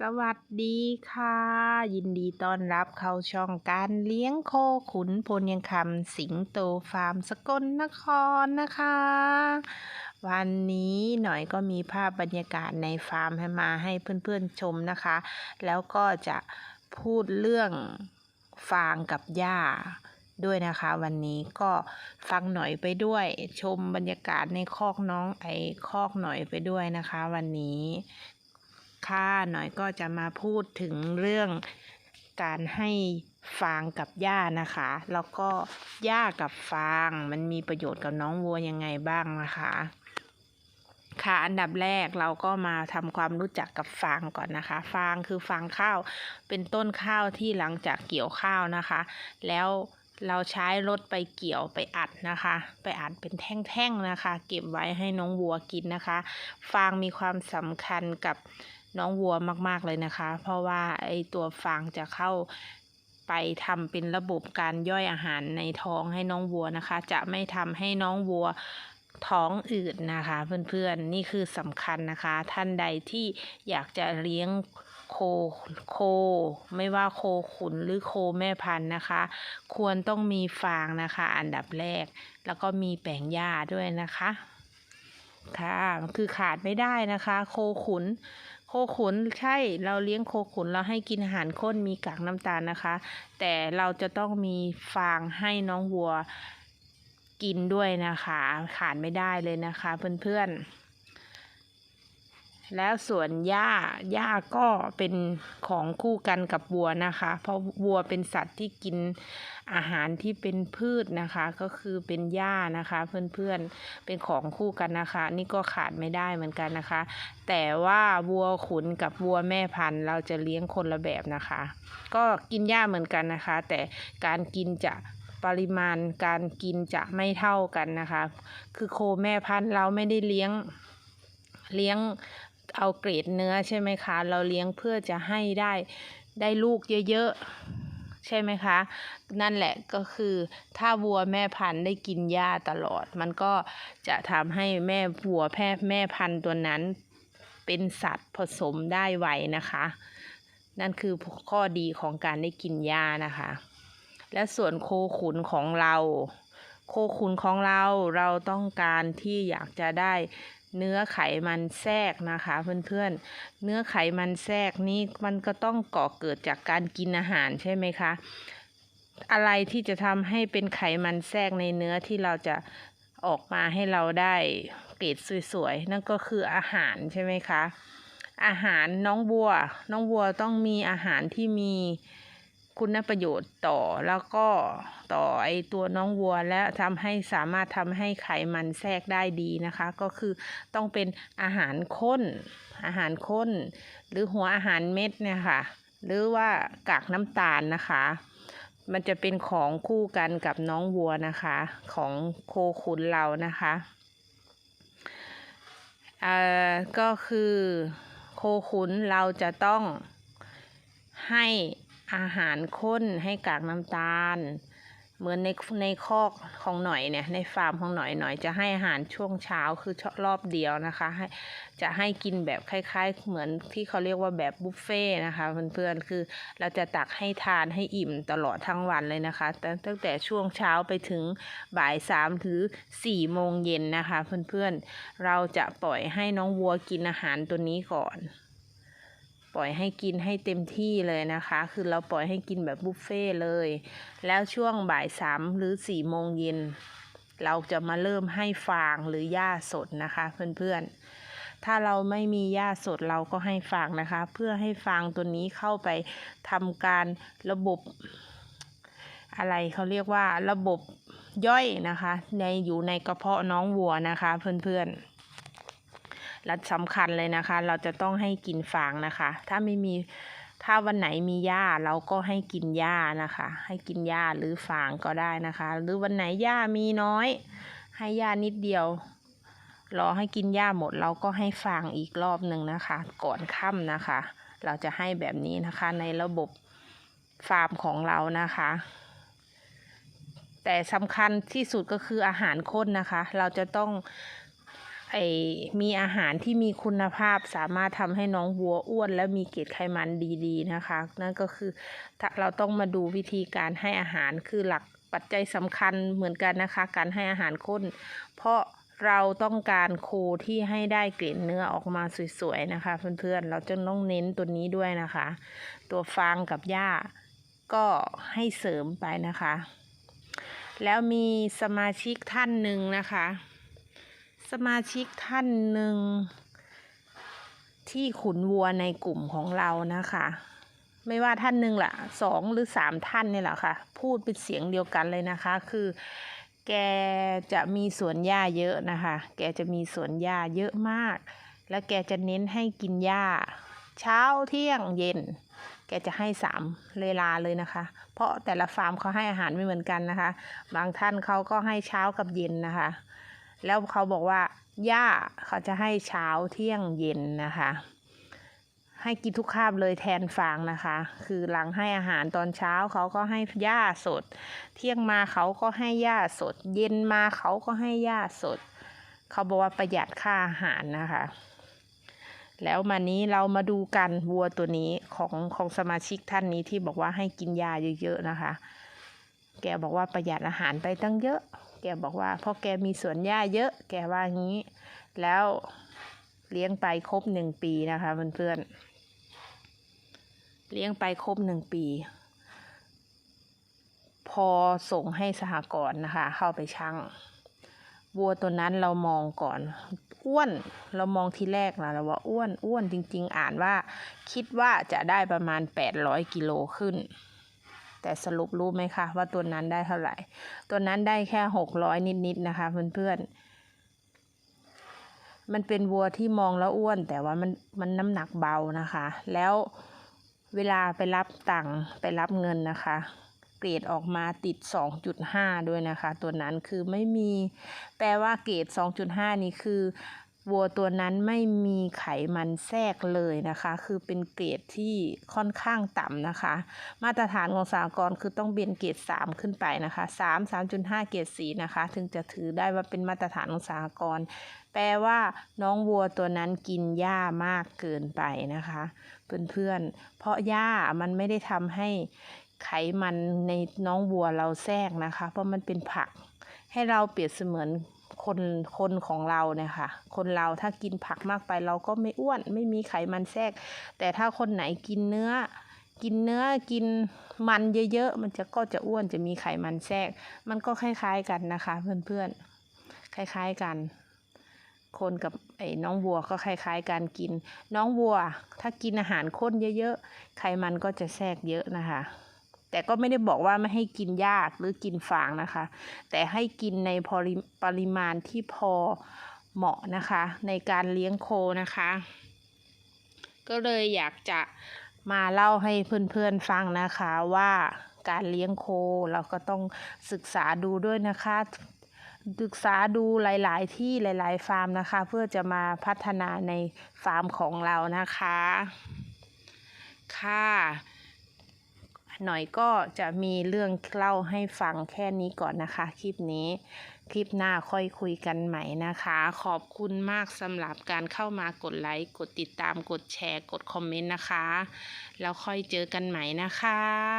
สวัสดีค่ะ ยินดีต้อนรับเข้าช่องการเลี้ยงโคขุนพลยังคำสิงโตฟาร์มสกลนครนะคะ วันนี้หน่อยก็มีภาพบรรยากาศในฟาร์มให้มาให้เพื่อนๆชมนะคะ แล้วก็จะพูดเรื่องฟางกับหญ้าด้วยนะคะ วันนี้ก็ฟังหน่อยไปด้วย ชมบรรยากาศในคอกน้องไอคอกหน่อยไปด้วยนะคะ วันนี้ ค่ะหน่อยก็จะมาพูดถึงเรื่องการให้ฟางกับหญ้านะคะ แล้วก็หญ้ากับฟางมันมีประโยชน์กับน้องวัวยังไงบ้างนะคะ ค่ะอันดับแรกเราก็มาทำความรู้จักกับฟางก่อนนะคะ ฟางคือฟางข้าวเป็นต้นข้าวที่หลังจากเกี่ยวข้าวนะคะ แล้วเราใช้รถไปเกี่ยวไปอัดนะคะ ไปอัดเป็นแท่งๆนะคะ เก็บไว้ให้น้องวัวกินนะคะ ฟางมีความสำคัญกับ น้องวัวมาก ๆ เลยนะคะ เพราะว่าไอตัวฟางจะเข้าไปทำเป็นระบบการย่อยอาหารในท้องให้น้องวัวนะคะ จะไม่ทำให้น้องวัวท้องอืดนะคะ เพื่อนๆนี่คือสำคัญนะคะ ท่านใดที่อยากจะเลี้ยงโคโค ไม่ว่าโคขุนหรือโคแม่พันธุ์นะคะ ควรต้องมีฟางนะคะ อันดับแรก แล้วก็มีแปลงหญ้าด้วยนะคะค่ะ คือขาดไม่ได้นะคะ โคขุน คขุนใช่เราเลี้ยงโคขุนเราให้กินอาหารข้นมีกากน้ำตาลนะคะ แต่เราจะต้องมีฟางให้น้องวัวกินด้วยนะคะ ขาดไม่ได้เลยนะคะเพื่อนๆ แล้วส่วนหญ้าหญ้าก็เป็นของคู่กันกับวัวนะคะ เพราะวัวเป็นสัตว์ที่กินอาหารที่เป็นพืชนะคะ ก็คือเป็นหญ้านะคะ เพื่อนๆเป็นของคู่กันนะคะ นี่ก็ขาดไม่ได้เหมือนกันนะคะ แต่ว่าวัวขุนกับวัวแม่พันธุ์ เราจะเลี้ยงคนละแบบนะคะ ก็กินหญ้าเหมือนกันนะคะ แต่การกินจะปริมาณการกินจะไม่เท่ากันนะคะ คือโคแม่พันธุ์เราไม่ได้เลี้ยงเลี้ยง เอาเกรดเนื้อใช่ไหมคะ เราเลี้ยงเพื่อจะให้ได้ได้ลูกเยอะๆ ใช่ไหมคะ นั่นแหละก็คือถ้าวัวแม่พันธุ์ได้กินหญ้าตลอด มันก็จะทำให้แม่วัวแพร่แม่พันธุ์ตัวนั้น เป็นสัตว์ผสมได้ไวนะคะ นั่นคือข้อดีของการได้กินหญ้านะคะ และส่วนโคขุนของเรา โคขุนของเราเราต้องการที่อยากจะได้ เนื้อไขมันแทรกนะคะเพื่อนๆ เนื้อไขมันแทรกนี้มันก็ต้องก่อเกิดจากการกินอาหารใช่ไหมคะ อะไรที่จะทำให้เป็นไขมันแทรกในเนื้อที่เราจะออกมาให้เราได้เกรดสวยๆ นั่นก็คืออาหารใช่ไหมคะ อาหารน้องวัว น้องวัวต้องมีอาหารที่มี คุณประโยชน์ต่อแล้วก็ต่อไอตัวน้องวัวและทำให้สามารถทำให้ไขมันแทรกได้ดีนะคะ ก็คือต้องเป็นอาหารข้น อาหารข้น หรือหัวอาหารเม็ดเนี่ยค่ะ หรือว่ากากน้ำตาลนะคะ มันจะเป็นของคู่กันกับน้องวัวนะคะ ของโคขุนเรานะคะเอ่อก็คือโคขุนเราจะต้องให้ อาหารข้นให้กากน้ำตาล เหมือนในในคอกของหน่อยเนี่ยในฟาร์มของหน่อยหน่อยจะให้อาหารช่วงเช้าคือรอบเดียวนะคะให้จะให้กินแบบคล้าย ๆ เหมือนที่เขาเรียกว่าแบบบุฟเฟ่นะคะเพื่อนๆคือเราจะตักให้ทานให้อิ่มตลอดทั้งวันเลยนะคะตั้งแต่ช่วงเช้าไปถึงบ่ายสามถึงสี่โมงเย็นนะคะเพื่อนๆเราจะปล่อยให้น้องวัวกินอาหารตัวนี้ก่อน ปล่อยให้กินให้เต็มที่เลยนะคะ คือเราปล่อยให้กินแบบบุฟเฟ่เลย แล้วช่วงบ่ายสามหรือสี่โมงเย็น เราจะมาเริ่มให้ฟางหรือหญ้าสดนะคะเพื่อนๆ ถ้าเราไม่มีหญ้าสดเราก็ให้ฟางนะคะ เพื่อให้ฟางตัวนี้เข้าไปทำการระบบ อะไรเขาเรียกว่าระบบย่อยนะคะ ในอยู่ในกระเพาะน้องวัวนะคะเพื่อนๆ และสำคัญเลยนะคะ เราจะต้องให้กินฟางนะคะ ถ้าไม่มีถ้าวันไหนมีหญ้าเราก็ให้กินหญ้านะคะ ให้กินหญ้าหรือฟางก็ได้นะคะ หรือวันไหนหญ้ามีน้อย ให้หญ้านิดเดียวรอให้กินหญ้าหมดเราก็ให้ฟางอีกรอบหนึ่งนะคะ ก่อนค่ำนะคะ เราจะให้แบบนี้นะคะในระบบฟาร์มของเรานะคะ แต่สำคัญที่สุดก็คืออาหารข้นนะคะ เราจะต้อง ไอมีอาหารที่มีคุณภาพสามารถทำให้น้องวัวอ้วน และมีเกล็ดไขมันดีๆนะคะ นั่นก็คือเราต้องมาดูวิธีการให้อาหารคือหลักปัจจัยสำคัญเหมือนกันนะคะ การให้อาหารข้น เพราะเราต้องการโคที่ให้ได้เกล็ดเนื้อออกมาสวยๆนะคะ เพื่อนๆเราจะต้องเน้นตัวนี้ด้วยนะคะ ตัวฟางกับหญ้าก็ให้เสริมไปนะคะ แล้วมีสมาชิกท่านหนึ่งนะคะ สมาชิกท่านหนึ่ง ที่ขุนวัวในกลุ่มของเรานะคะ ไม่ว่าท่านหนึ่งละสองหรือสามท่านนี่แหละค่ะ พูดเป็นเสียงเดียวกันเลยนะคะ คือ แกจะมีสวนหญ้าเยอะนะคะ แกจะมีสวนหญ้าเยอะมาก แล้วแกจะเน้นให้กินหญ้า เช้าเที่ยงเย็น แกจะให้สามเวลาเลยนะคะ เพราะแต่ละฟาร์มเขาให้อาหารไม่เหมือนกันนะคะ บางท่านเขาก็ให้เช้ากับเย็นนะคะ แล้วเขาบอกว่าหญ้าเขาจะให้เช้าเที่ยงเย็นนะคะ ให้กินทุกคาบเลยแทนฟางนะคะ คือหลังให้อาหารตอนเช้าเขาก็ให้หญ้าสด เที่ยงมาเขาก็ให้หญ้าสด เย็นมาเขาก็ให้หญ้าสด เขาบอกว่าประหยัดค่าอาหารนะคะ แล้วมานี้เรามาดูกันวัวตัวนี้ของของสมาชิกท่านนี้ที่บอกว่าให้กินยาเยอะๆนะคะ แกบอกว่าประหยัดอาหารไปตั้งเยอะ แกบอกว่าเพราะแกมีสวนหญ้าเยอะ แกว่างี้ แล้วเลี้ยงไปครบหนึ่งปีนะคะเพื่อนๆเลี้ยงไปครบหนึ่งปี พอส่งให้สหกรณ์นะคะ เข้าไปชั่งวัวตัวนั้นเรามองก่อน อ้วนเรามองทีแรกนะเราว่าอ้วนอ้วนจริง ๆ อ่านว่า คิดว่าจะได้ประมาณ 800กิโลขึ้น แต่สรุปรู้ไหมคะว่าตัวนั้นได้เท่าไหร่ ตัวนั้นได้แค่600นิดๆนะคะเพื่อนๆ มันเป็นวัวที่มองแล้วอ้วน แต่ว่ามันมันน้ำหนักเบานะคะ แล้วเวลาไปรับตังค์ไปรับเงินนะคะเกรดออกมาติด 2.5 ด้วยนะคะ ตัวนั้นคือไม่มี แปลว่าเกรด 2.5 นี่คือ วัวตัวนั้นไม่มีไขมันแทรกเลยนะคะ คือเป็นเกรดที่ค่อนข้างต่ำนะคะ มาตรฐานของสากลคือต้องเป็นเกรด3 ขึ้นไปนะคะ3 3.5 เกรด4นะคะ ถึงจะถือได้ว่าเป็นมาตรฐานของสากลแปลว่าน้องวัวตัวนั้นกินหญ้ามากเกินไปนะคะเพื่อนๆ เพราะหญ้ามันไม่ได้ทำให้ไขมันในน้องวัวเราแทรกนะคะ เพราะมันเป็นผัก ให้เราเปรียบเสมือน คนคนของเราเนี่ยค่ะ คนเราถ้ากินผักมากไปเราก็ไม่อ้วน ไม่มีไขมันแทรก แต่ถ้าคนไหนกินเนื้อ กินเนื้อกินมันเยอะๆมันจะก็จะอ้วนจะมีไขมันแทรก มันก็คล้าย ๆกันนะคะ เพื่อนๆคล้าย ๆกันคนกับไอ้น้องวัวก็คล้ายๆการกิน น้องวัวถ้ากินอาหารข้นเยอะๆ ไขมันก็จะแทรกเยอะนะคะ แต่ก็ไม่ได้บอกว่าไม่ให้กินยากหรือกินฝางนะคะ แต่ให้กินในปริปริมาณที่พอเหมาะนะคะ ในการเลี้ยงโคนะคะ ก็เลยอยากจะมาเล่าให้เพื่อนๆฟังนะคะว่าการเลี้ยงโคเราก็ต้องศึกษาดูด้วยนะคะ ศึกษาดูหลาย ๆ ที่หลาย ๆ ฟาร์มนะคะ เพื่อจะมาพัฒนาในฟาร์มของเรานะคะ ค่ะ หน่อยก็จะมีเรื่องเล่าให้ฟังแค่นี้ก่อนนะคะ คลิปนี้ คลิปหน้าค่อยคุยกันใหม่นะคะ ขอบคุณมากสำหรับการเข้ามากดไลค์ กดติดตาม กดแชร์ กดคอมเมนต์นะคะ แล้วค่อยเจอกันใหม่นะคะ